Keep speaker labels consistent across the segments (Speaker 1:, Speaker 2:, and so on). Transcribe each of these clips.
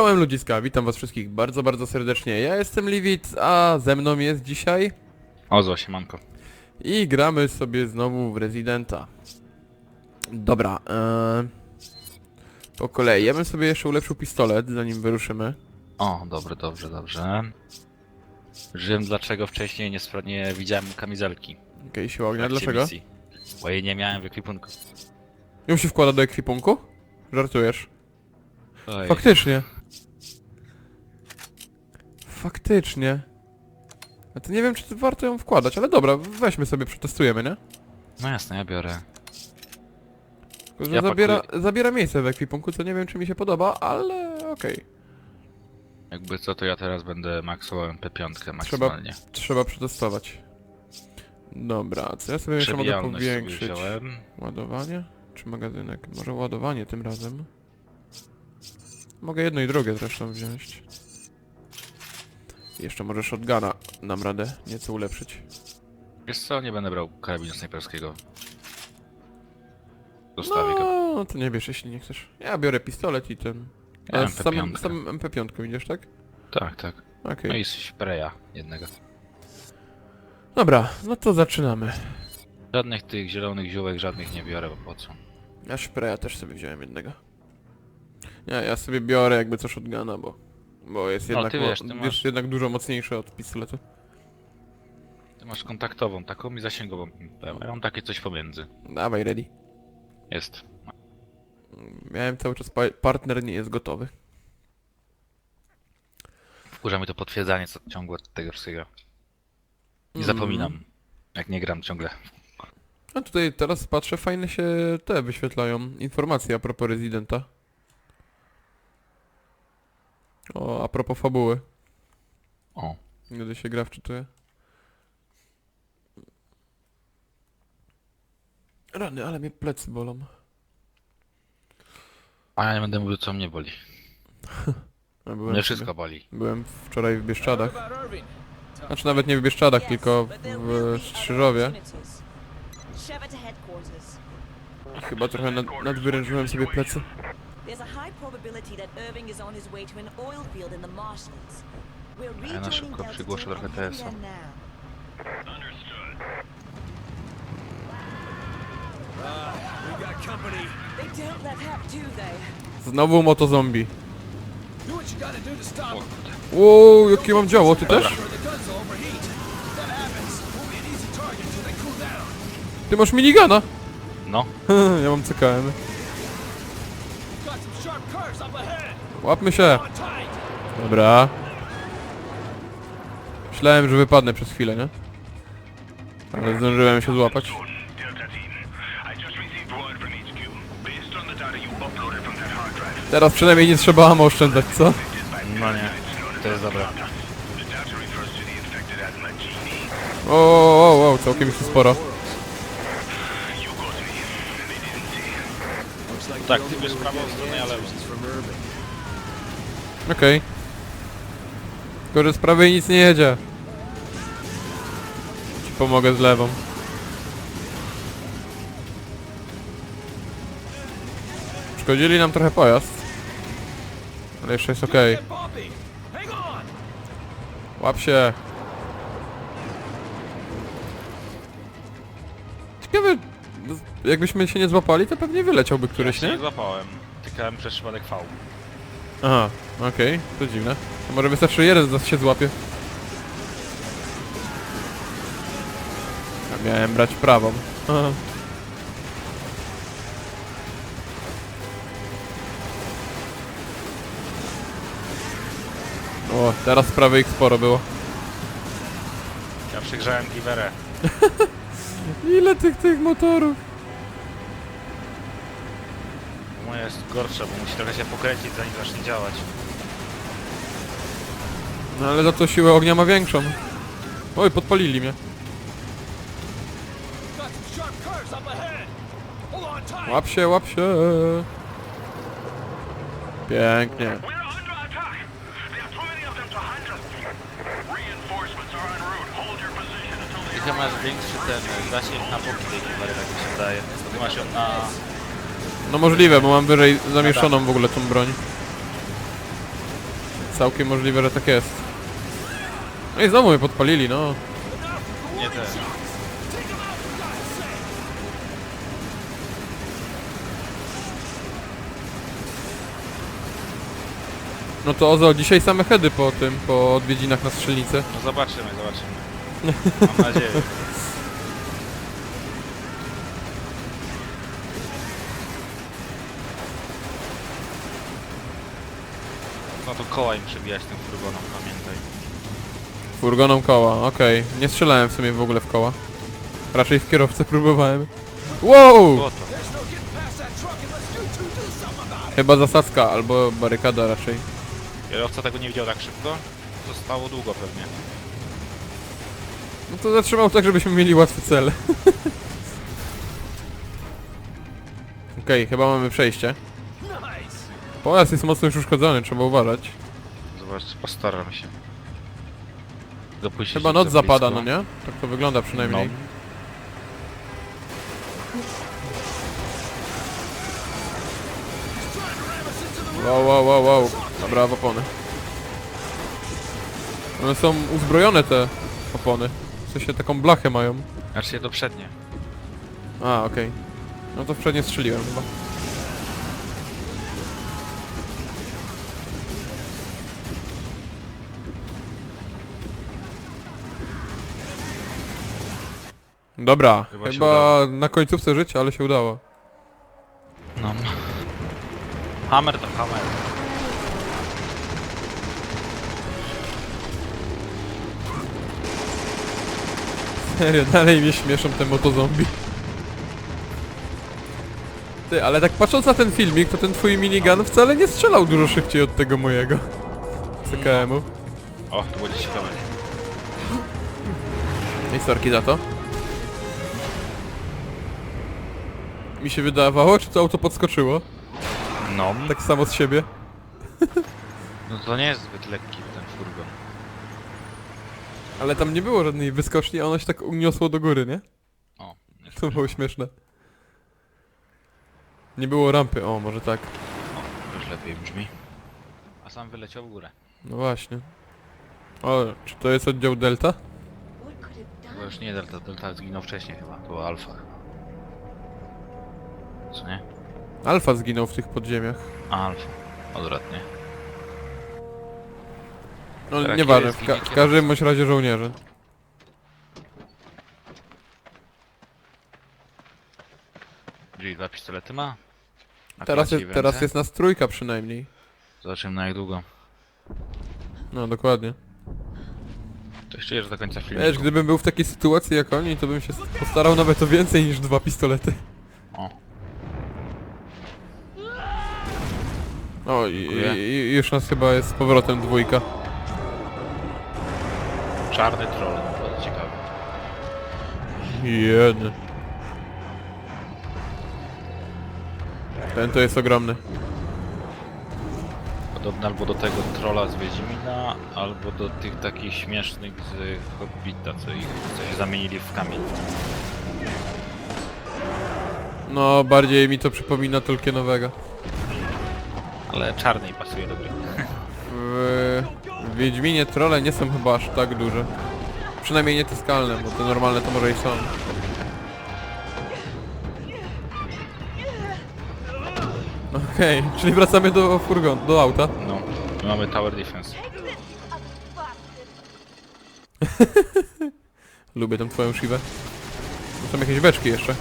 Speaker 1: Czołem ludziska, witam was wszystkich bardzo, bardzo serdecznie. Ja jestem Liwit, a ze mną jest dzisiaj
Speaker 2: Ozo, siemanko.
Speaker 1: i gramy sobie znowu w Residenta. Dobra, eee, po kolei. Ja bym sobie jeszcze ulepszył pistolet, zanim wyruszymy.
Speaker 2: O, dobrze, dobrze, dobrze. Wiem dlaczego wcześniej nie, spra- nie widziałem kamizelki.
Speaker 1: Okej, siła ognia, dlaczego?
Speaker 2: misji. Bo jej nie miałem w ekwipunku.
Speaker 1: Ją się wkłada do ekwipunku? Żartujesz.
Speaker 2: Oj,
Speaker 1: Faktycznie. Faktycznie. A to nie wiem, czy to warto ją wkładać, ale dobra, weźmy sobie, przetestujemy, nie?
Speaker 2: No jasne, ja biorę.
Speaker 1: Tylko, że
Speaker 2: Ja
Speaker 1: zabiera, zabiera miejsce w ekwipunku, co nie wiem, czy mi się podoba, ale okej.
Speaker 2: Jakby co, to ja teraz będę maksował MP5 maksymalnie.
Speaker 1: Trzeba przetestować. Dobra, co ja sobie jeszcze mogę
Speaker 2: sobie
Speaker 1: powiększyć?
Speaker 2: wziąłem.
Speaker 1: Ładowanie? Czy magazynek? Może ładowanie tym razem? Mogę jedno i drugie zresztą wziąć. Jeszcze może shotguna dam radę nieco ulepszyć.
Speaker 2: Wiesz co, nie będę brał karabinu snajperskiego. Zostawię go.
Speaker 1: No, to nie bierz, jeśli nie chcesz. Ja biorę pistolet i ten...
Speaker 2: Ja
Speaker 1: Ale z samym,
Speaker 2: MP5.
Speaker 1: samym MP5 widzisz, tak?
Speaker 2: Tak, tak.
Speaker 1: Okej.
Speaker 2: No i spraya jednego.
Speaker 1: Dobra, no to zaczynamy.
Speaker 2: Żadnych tych zielonych ziółek, żadnych nie biorę, bo po co?
Speaker 1: Ja spraya też sobie wziąłem jednego. Nie, ja sobie biorę jakby co shotguna, bo... Bo jest
Speaker 2: No,
Speaker 1: jednak,
Speaker 2: ty
Speaker 1: mo-
Speaker 2: wiesz, ty
Speaker 1: jest
Speaker 2: masz-
Speaker 1: jednak dużo mocniejszy od pistoletu.
Speaker 2: Ty masz kontaktową taką i zasięgową. Ja mam takie coś pomiędzy.
Speaker 1: Dawaj, ready.
Speaker 2: Jest.
Speaker 1: Miałem cały czas pa partner nie jest gotowy.
Speaker 2: Wkurza mi to potwierdzanie co ciągłe tego wszystkiego. I
Speaker 1: Mm.
Speaker 2: zapominam. Jak nie gram ciągle.
Speaker 1: A tutaj teraz patrzę, fajne się te wyświetlają informacje a propos rezydenta. O, a propos fabuły,
Speaker 2: O.
Speaker 1: gdy się gra wczytuje. Rany, ale mnie plecy bolą.
Speaker 2: A ja nie będę mówił co mnie boli.
Speaker 1: Ja byłem,
Speaker 2: Mnie wszystko boli.
Speaker 1: byłem wczoraj w Bieszczadach. Znaczy nawet nie w Bieszczadach, tylko w Strzyżowie. Chyba trochę nad, nadwyrężyłem sobie plecy.
Speaker 3: Probability that Irving is on his way to an oil field in the marshlands. We're
Speaker 2: Ja na
Speaker 3: rejoining
Speaker 2: szybko
Speaker 3: Delta
Speaker 2: przygłoszę
Speaker 3: 2
Speaker 2: trochę
Speaker 3: and heading
Speaker 2: TS-a.
Speaker 3: there now.
Speaker 4: We got company.
Speaker 3: They don't let do they?
Speaker 1: Znowu moto zombie.
Speaker 4: Do what you gotta do to stop them.
Speaker 1: Wow, jakie mam działo, ty też?
Speaker 4: Or the guns will overheat. If that happens, we'll be an easy target until they cool down.
Speaker 1: Ty masz minigana?
Speaker 2: No.
Speaker 1: ja mam CKM. Łapmy się. Dobra. Myślałem, że wypadnę przez chwilę, nie? Ale zdążyłem się złapać. Teraz przynajmniej nie trzeba ammo oszczędzać, co?
Speaker 2: No nie. To jest dobre.
Speaker 1: O, o, o, całkiem tu sporo.
Speaker 2: Tak, ty bierz prawą stronę, ja lewą.
Speaker 1: Okej. Tylko, że z prawej nic nie jedzie. Ci pomogę z lewą. Szkodzili nam trochę pojazd. Ale jeszcze jest okej. Łap się. Ciekawe, jakbyśmy się nie złapali, to pewnie wyleciałby któryś,
Speaker 2: ja się
Speaker 1: nie?
Speaker 2: nie złapałem. Tykałem przez przypadek V.
Speaker 1: Aha, okej, to dziwne. To może wystarczy jeden z nas się złapie. Ja miałem brać prawą. Aha. O, teraz z prawej ich sporo było.
Speaker 2: Ja przygrzałem giwerę.
Speaker 1: Ile tych tych motorów?
Speaker 2: Moja jest gorsza, bo musi trochę się pokręcić zanim zacznie działać.
Speaker 1: No ale za to siłę ognia ma większą. Oj, podpalili mnie. Łap się, łap się. Pięknie.
Speaker 5: We're under attack. There are too many of them to handle. Reinforcements are en route. Hold your position until they
Speaker 2: Ty masz większy ten zasięg na boki tej giwery, tak mi się wydaje. Ty masz ją na...
Speaker 1: No możliwe, bo mam wyżej zamieszoną w ogóle tą broń. Całkiem możliwe, że tak jest. No i znowu mnie podpalili, no.
Speaker 2: Nie też.
Speaker 1: No to Ozo, dzisiaj same hedy po tym, po odwiedzinach na strzelnicę.
Speaker 2: No zobaczymy, zobaczymy. Mam nadzieję. to koła im przebijać tym furgonom, pamiętaj.
Speaker 1: Furgoną koła, okej. Nie strzelałem w sumie w ogóle w koła. Raczej w kierowcę próbowałem. Wow!
Speaker 2: Było to.
Speaker 1: Chyba zasadzka albo barykada raczej.
Speaker 2: Kierowca tego nie widział tak szybko. Zostało długo pewnie.
Speaker 1: No to zatrzymał tak, żebyśmy mieli łatwy cel. Okej, chyba mamy przejście. Pojazd jest mocno już uszkodzony, trzeba uważać.
Speaker 2: Zobacz, postaram się. Dopuścić
Speaker 1: Chyba noc
Speaker 2: za
Speaker 1: zapada,
Speaker 2: blisko.
Speaker 1: no nie? Tak to wygląda przynajmniej.
Speaker 2: No.
Speaker 1: Wow, wow, wow, wow. Dobra, w opony. One są uzbrojone te opony. W sensie taką blachę mają.
Speaker 2: Znaczy to przednie.
Speaker 1: A, okej. No to w przednie strzeliłem chyba. Dobra,
Speaker 2: Chyba się
Speaker 1: chyba
Speaker 2: udało.
Speaker 1: na końcówce życia, ale się udało.
Speaker 2: No. Hammer to hammer.
Speaker 1: Serio, dalej mnie śmieszą te motozombie. Ty, ale tak patrząc na ten filmik, to ten twój minigun wcale nie strzelał dużo szybciej od tego mojego. CKM-u.
Speaker 2: O, to będzie ciekawe.
Speaker 1: I sorki za to. Mi się wydawało, czy to auto podskoczyło?
Speaker 2: No.
Speaker 1: Tak samo z siebie.
Speaker 2: No to nie jest zbyt lekki ten furgon.
Speaker 1: Ale tam nie było żadnej wyskoczni, a ono się tak uniosło do góry, nie?
Speaker 2: O, nie
Speaker 1: To było śmieszne. Nie było rampy, o może tak.
Speaker 2: O, już lepiej brzmi. A sam wyleciał w górę.
Speaker 1: No właśnie. O, czy to jest oddział Delta?
Speaker 2: To już nie Delta, Delta zginął wcześniej chyba, to była Alfa. Co nie?
Speaker 1: Alfa zginął w tych podziemiach.
Speaker 2: A, Alfa. Odwrotnie.
Speaker 1: No nieważne,
Speaker 2: jest
Speaker 1: w, ka w każdym bądź razie żołnierze.
Speaker 2: Czyli dwa pistolety ma? A
Speaker 1: Teraz,
Speaker 2: w
Speaker 1: teraz
Speaker 2: ręce?
Speaker 1: jest nas trójka przynajmniej.
Speaker 2: Zobaczymy na jak długo.
Speaker 1: No dokładnie.
Speaker 2: To jeszcze jest do końca filmu.
Speaker 1: Wiesz, gdybym był w takiej sytuacji jak oni, to bym się postarał nawet o więcej niż dwa pistolety.
Speaker 2: O,
Speaker 1: i,
Speaker 2: Dziękuję.
Speaker 1: i, już nas chyba jest z powrotem dwójka.
Speaker 2: czarny troll, bardzo ciekawy.
Speaker 1: Jeden. Ten to jest ogromny.
Speaker 2: Podobny albo do tego trolla z Wiedźmina, albo do tych takich śmiesznych z Hobbita, co ich co się zamienili w kamień.
Speaker 1: No, bardziej mi to przypomina Tolkienowego.
Speaker 2: Ale czarny i pasuje do gry.
Speaker 1: W, Wiedźminie trolle nie są chyba aż tak duże. Przynajmniej nie te skalne, bo te normalne to może i są. Okej, czyli wracamy do furgon, do auta.
Speaker 2: No, my mamy tower defense.
Speaker 1: Lubię tą twoją szywę. Są jakieś beczki jeszcze.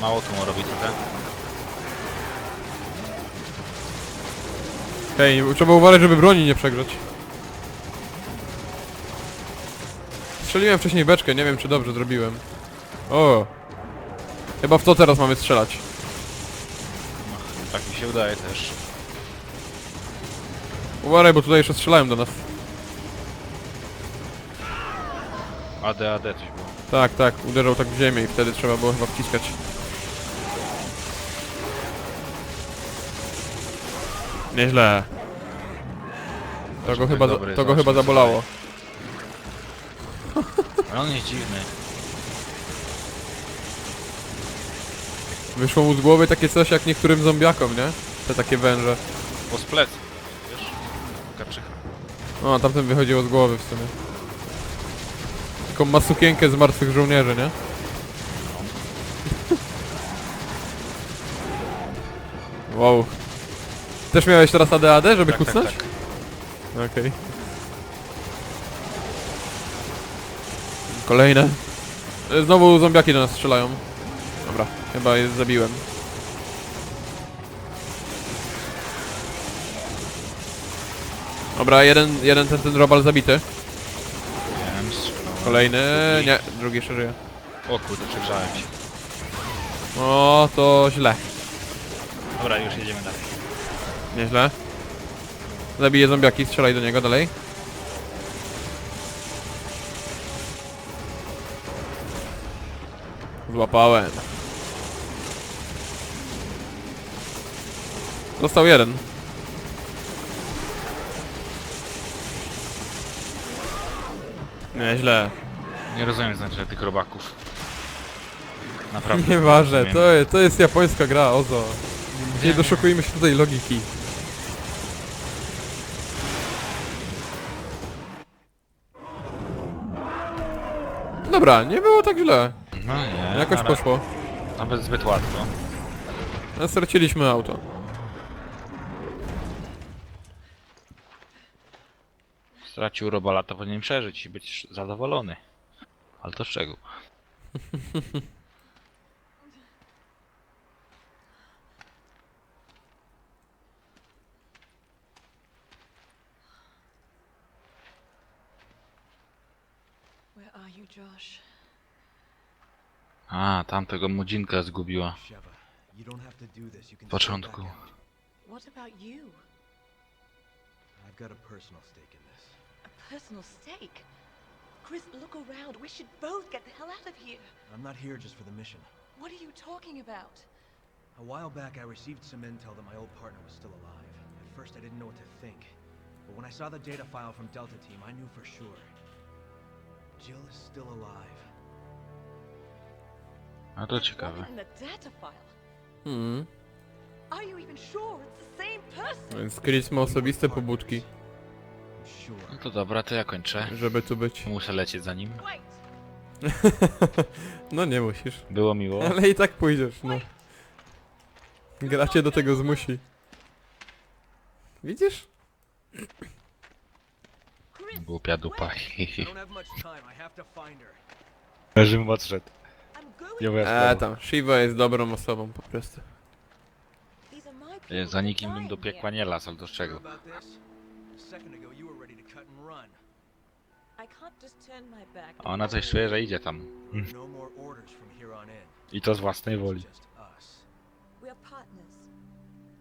Speaker 2: Mało tu mu robi trochę.
Speaker 1: Hej, trzeba uważać, żeby broni nie przegrzać. Strzeliłem wcześniej beczkę, nie wiem czy dobrze zrobiłem. O! Chyba w to teraz mamy strzelać.
Speaker 2: Tak mi się udaje też.
Speaker 1: Uważaj, bo tutaj jeszcze strzelają do nas.
Speaker 2: AD, AD coś było.
Speaker 1: Tak, tak, uderzał tak w ziemię i wtedy trzeba było chyba wciskać. Nieźle. To go chyba,
Speaker 2: dobry,
Speaker 1: to go chyba zabolało.
Speaker 2: Ale on jest dziwny.
Speaker 1: Wyszło mu z głowy takie coś jak niektórym zombiakom, nie? Te takie węże.
Speaker 2: Po splec. Wiesz? Kaczycha.
Speaker 1: O, tamten wychodziło z głowy w sumie. Tylko ma sukienkę z martwych żołnierzy, nie? Wow. Też miałeś teraz ADAD, żeby
Speaker 2: Tak, tak,
Speaker 1: kucnąć?
Speaker 2: tak.
Speaker 1: Okej. Kolejne. E, Znowu zombiaki do nas strzelają. Dobra, chyba je zabiłem. Dobra, jeden, jeden ten, ten robal zabity.
Speaker 2: Wiem, strzelałem.
Speaker 1: Kolejny,
Speaker 2: Drugi.
Speaker 1: nie, drugi jeszcze żyje.
Speaker 2: O kurde, przegrzałem się.
Speaker 1: O, to źle.
Speaker 2: Dobra, już jedziemy dalej.
Speaker 1: Nieźle. Zabiję zombiaki, strzelaj do niego dalej. Złapałem. Został jeden. Nieźle.
Speaker 2: Nie rozumiem znaczenia tych robaków. Naprawdę.
Speaker 1: Nieważne, to, to jest japońska gra, Ozo. Nie doszukujmy się tutaj logiki. Dobra, nie było tak źle.
Speaker 2: No nie,
Speaker 1: Jakoś
Speaker 2: ale
Speaker 1: poszło.
Speaker 2: Nawet zbyt łatwo.
Speaker 1: Ale Straciliśmy auto.
Speaker 2: Stracił robala, to powinien przeżyć i być zadowolony. Ale to z
Speaker 3: Where are you, Josh?
Speaker 2: A, tamtego mudzinka zgubiła.
Speaker 4: Sheva, you don't have to do this. You can
Speaker 2: W początku.
Speaker 4: stay back out.
Speaker 3: What about you?
Speaker 4: I've got a personal stake in this.
Speaker 3: A personal stake? Chris, look around. We should both get the hell out of here.
Speaker 4: I'm not here just for the mission.
Speaker 3: What are you talking about?
Speaker 4: A while back, I received some intel that my old partner was still alive. At first, I didn't know what to think. But when I saw the data file from Delta Team, I knew for sure. Jill is still alive.
Speaker 2: A to ciekawe.
Speaker 3: In the data file.
Speaker 1: Hmm.
Speaker 3: Are you even sure it's the same person?
Speaker 1: Więc Chris ma osobiste pobudki,
Speaker 4: sure.
Speaker 2: No to dobra, to ja kończę.
Speaker 1: żeby tu być.
Speaker 2: Muszę lecieć za nim.
Speaker 3: Wait.
Speaker 1: No nie musisz.
Speaker 2: Było miło.
Speaker 1: Ale i tak pójdziesz, no. Gra cię do tego zmusi. Widzisz?
Speaker 3: Chris,
Speaker 2: Głupia dupa.
Speaker 4: I don't have much time. I have to find her.
Speaker 2: Leżym odszedł. Nie
Speaker 1: Eee,
Speaker 2: sprawa.
Speaker 1: tam, Shiva jest dobrą osobą po prostu.
Speaker 2: E, Za nikim bym do piekła nie las, ale do czego?
Speaker 4: A.
Speaker 2: A ona coś czuje, że idzie tam.
Speaker 4: No.
Speaker 2: I to z własnej woli.
Speaker 3: Partners.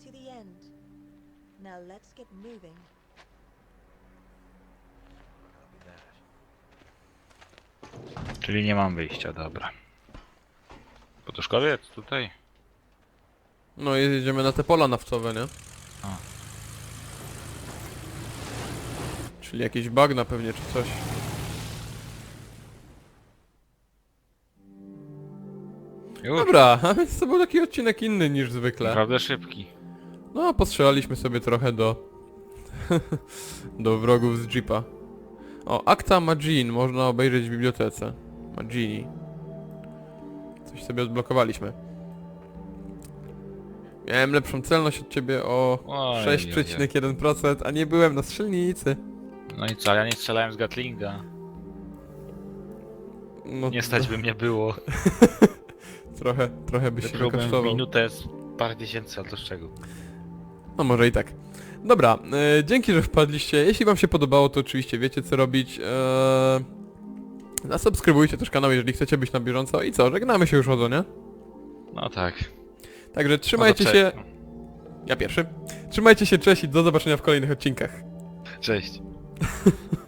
Speaker 3: To the end. Now let's get moving.
Speaker 4: Copy that.
Speaker 2: Czyli nie mam wyjścia, dobra. Poduszkowiec tutaj?
Speaker 1: No i jedziemy na te pola naftowe, nie?
Speaker 2: A.
Speaker 1: Czyli jakieś bagna pewnie czy coś.
Speaker 2: Już.
Speaker 1: Dobra, a więc to był taki odcinek inny niż zwykle.
Speaker 2: Naprawdę szybki.
Speaker 1: No, postrzelaliśmy sobie trochę do... do wrogów z jeepa. O, Akta Magin można obejrzeć w bibliotece. Magini. Coś sobie odblokowaliśmy. Miałem lepszą celność od ciebie o
Speaker 2: Oj,
Speaker 1: 6,1%, a nie byłem na strzelnicy.
Speaker 2: No i co, ja nie strzelałem z Gatlinga.
Speaker 1: No,
Speaker 2: Nie stać by mnie było.
Speaker 1: Trochę, trochę byś się
Speaker 2: Wypróbowałem w
Speaker 1: wykosztował.
Speaker 2: minutę z parę tysięcy, ale to z czego?
Speaker 1: No może i tak. Dobra, e, dzięki, że wpadliście. Jeśli wam się podobało, to oczywiście wiecie co robić. E, zasubskrybujcie też kanał, jeżeli chcecie być na bieżąco. I co, żegnamy się już chodzą, nie?
Speaker 2: No tak.
Speaker 1: Także trzymajcie
Speaker 2: No
Speaker 1: się... Ja pierwszy. Trzymajcie się, cześć i do zobaczenia w kolejnych odcinkach.
Speaker 2: Cześć.